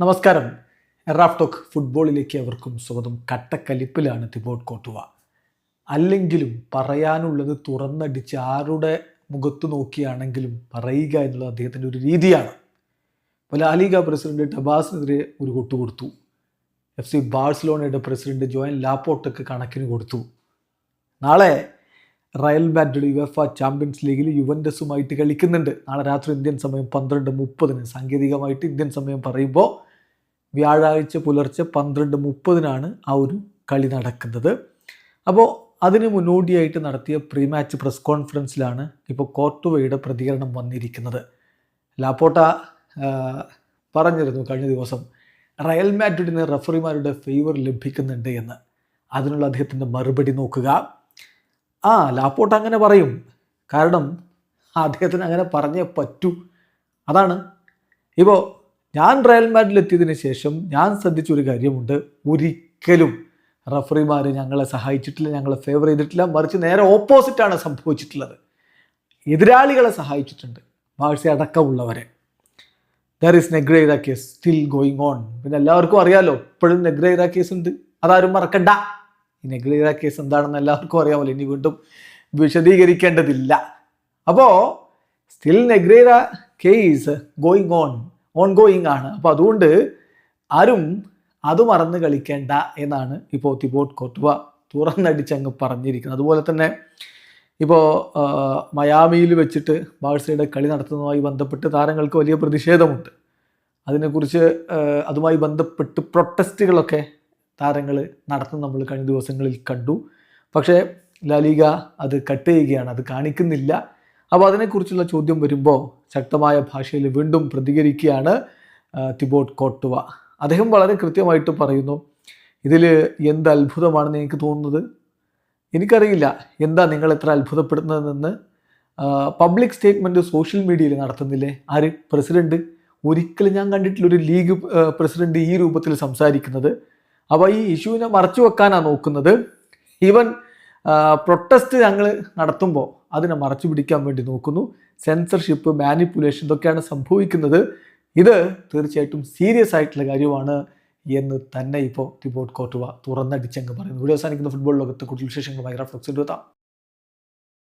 നമസ്കാരം. എറാഫ് ടോക്ക് ഫുട്ബോളിലേക്ക് അവർക്കും സ്വാഗതം. കട്ടക്കലിപ്പിലാണ് തിബോട്ട് കോട്ടുവ. അല്ലെങ്കിലും പറയാനുള്ളത് തുറന്നടിച്ച് ആരുടെ മുഖത്ത് നോക്കിയാണെങ്കിലും പറയുക എന്നുള്ളത് അദ്ദേഹത്തിന്റെ ഒരു രീതിയാണ്. ഇപ്പോൾ ലാലിഗ പ്രസിഡന്റ് ടബാസിനെതിരെ ഒരു കൊട്ടു കൊടുത്തു എഫ് സി ബാഴ്സലോണയുടെ പ്രസിഡന്റ് ജോയൻ ലാപ്പോട്ടക്ക് കണക്കിന് കൊടുത്തു. നാളെ റയൽ മാഡ്രിഡ് യുഎഫ ചാമ്പ്യൻസ് ലീഗിൽ യുവൻഡസുമായിട്ട് കളിക്കുന്നുണ്ട്. നാളെ രാത്രി ഇന്ത്യൻ സമയം പന്ത്രണ്ട് മുപ്പതിന് സാങ്കേതികമായിട്ട് ഇന്ത്യൻ സമയം പറയുമ്പോൾ വ്യാഴാഴ്ച പുലർച്ചെ പന്ത്രണ്ട് മുപ്പതിനാണ് ആ ഒരു കളി നടക്കുന്നത്. അപ്പോൾ അതിന് മുന്നോടിയായിട്ട് നടത്തിയ പ്രീ മാച്ച് പ്രസ് കോൺഫറൻസിലാണ് ഇപ്പോൾ കോർട്ടുവയുടെ പ്രതികരണം വന്നിരിക്കുന്നത്. ലാപ്പോട്ട പറഞ്ഞിരുന്നു കഴിഞ്ഞ ദിവസം റയൽ മാഡ്രിഡിന് റഫറിമാരുടെ ഫേവർ ലഭിക്കുന്നുണ്ട് എന്ന്. അതിനുള്ള അദ്ദേഹത്തിന്റെ മറുപടി നോക്കുക. ആ ലാപ്പോട്ട അങ്ങനെ പറയും. കാരണം അദ്ദേഹത്തിന് അങ്ങനെ പറഞ്ഞേ പറ്റൂ. അതാണ്. ഇപ്പോൾ ഞാൻ റയൽ മാഡ്രിഡിൽ എത്തിയതിന് ശേഷം ഞാൻ ശ്രദ്ധിച്ച ഒരു കാര്യമുണ്ട്. ഒരിക്കലും റഫറിമാർ ഞങ്ങളെ സഹായിച്ചിട്ടില്ല ഞങ്ങളെ ഫേവർ ചെയ്തിട്ടില്ല. മറിച്ച് നേരെ ഓപ്പോസിറ്റാണ് സംഭവിച്ചിട്ടുള്ളത്. എതിരാളികളെ സഹായിച്ചിട്ടുണ്ട്. Barca അടക്കമുള്ളവരെ there is Negreira case still going on പിന്നെ എല്ലാവർക്കും അറിയാമല്ലോ ഇപ്പോഴും നെഗ്രൈറ കേസ് ഉണ്ട്. അതാരും മറക്കണ്ട. ഈ നെഗ്രൈറ കേസ് എന്താണെന്ന് എല്ലാവർക്കും അറിയാമല്ലോ. ഇനി വീണ്ടും വിശദീകരിക്കേണ്ടതില്ല. അപ്പോൾ still Negreira case going on on going ആണ്. അപ്പോൾ അതുകൊണ്ട് ആരും അത് മറന്ന് കളിക്കേണ്ട എന്നാണ് ഇപ്പോൾ തിബോട്ട് കോട്ടുവ തുറന്നടിച്ചങ്ങ് പറഞ്ഞിരിക്കുന്നത്. അതുപോലെ തന്നെ ഇപ്പോൾ മയാമിയിൽ വെച്ചിട്ട് ബാഴ്സയുടെ കളി നടത്തുന്നതുമായി ബന്ധപ്പെട്ട് താരങ്ങൾക്ക് വലിയ പ്രതിഷേധമുണ്ട്. അതിനെക്കുറിച്ച് അതുമായി ബന്ധപ്പെട്ട് പ്രൊട്ടസ്റ്റുകളൊക്കെ താരങ്ങൾ നടത്തുന്ന നമ്മൾ കഴിഞ്ഞ ദിവസങ്ങളിൽ കണ്ടു. പക്ഷേ ലാലിക അത് കട്ട് ചെയ്യുകയാണ്. അത് കാണിക്കുന്നില്ല. അപ്പോൾ അതിനെക്കുറിച്ചുള്ള ചോദ്യം വരുമ്പോൾ ശക്തമായ ഭാഷയിൽ വീണ്ടും പ്രതികരിക്കുകയാണ് തിബോട്ട് കോട്ടുവ. അദ്ദേഹം വളരെ കൃത്യമായിട്ട് പറയുന്നു ഇതിൽ എന്ത് അത്ഭുതമാണെന്ന് എനിക്ക് തോന്നുന്നത്? എനിക്കറിയില്ല എന്താ നിങ്ങൾ എത്ര അത്ഭുതപ്പെടുന്നതെന്ന് പബ്ലിക് സ്റ്റേറ്റ്മെന്റ് സോഷ്യൽ മീഡിയയിൽ നടത്തുന്നില്ലേ? ആര്? പ്രസിഡന്റ് ഒരിക്കലും ഞാൻ കണ്ടിട്ടില്ല ഒരു ലീഗ് പ്രസിഡന്റ് ഈ രൂപത്തിൽ സംസാരിക്കുന്നത്. അപ്പോൾ ഈ ഇഷ്യൂവിനെ മറച്ചു വെക്കാനാണ് നോക്കുന്നത്. ഈവൻ പ്രൊട്ടസ്റ്റ് ഞങ്ങൾ നടത്തുമ്പോൾ അതിനെ മറച്ചു പിടിക്കാൻ വേണ്ടി നോക്കുന്നു. സെൻസർഷിപ്പ് മാനിപ്പുലേഷൻ ഇതൊക്കെയാണ് സംഭവിക്കുന്നത്. ഇത് തീർച്ചയായിട്ടും സീരിയസ് ആയിട്ടുള്ള കാര്യമാണ് എന്ന് തന്നെ ഇപ്പോൾ തിബോട്ട് കോട്ടുവ തുറന്നടിച്ചങ്ങ് പറയുന്നു. വീഡിയോ അവസാനിക്കുന്ന ഫുട്ബോൾ ലോകത്ത് കൂടുതൽ വിശേഷങ്ങൾ റഫ്ലക്സ് എത്താം.